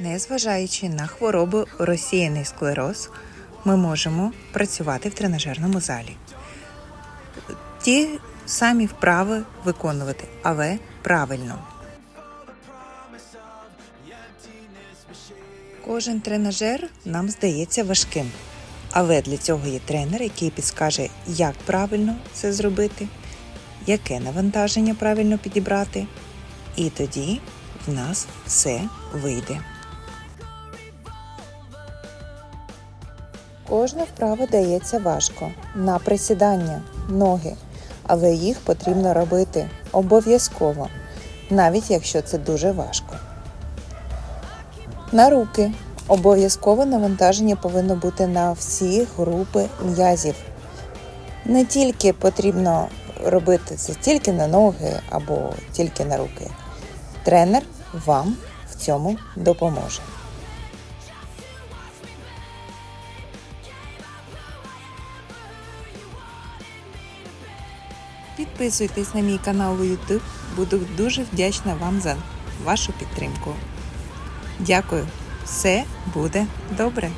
Незважаючи на хворобу розсіяний склероз, ми можемо працювати в тренажерному залі. Ті самі вправи виконувати, але правильно. Кожен тренажер нам здається важким, але для цього є тренер, який підскаже, як правильно це зробити, яке навантаження правильно підібрати, і тоді в нас все вийде. Кожна вправа дається важко на присідання, ноги, але їх потрібно робити обов'язково, навіть якщо це дуже важко. На руки обов'язково навантаження повинно бути на всі групи м'язів. Не тільки потрібно робити це тільки на ноги або тільки на руки. Тренер вам в цьому допоможе. Підписуйтесь на мій канал у YouTube. Буду дуже вдячна вам за вашу підтримку. Дякую. Все буде добре.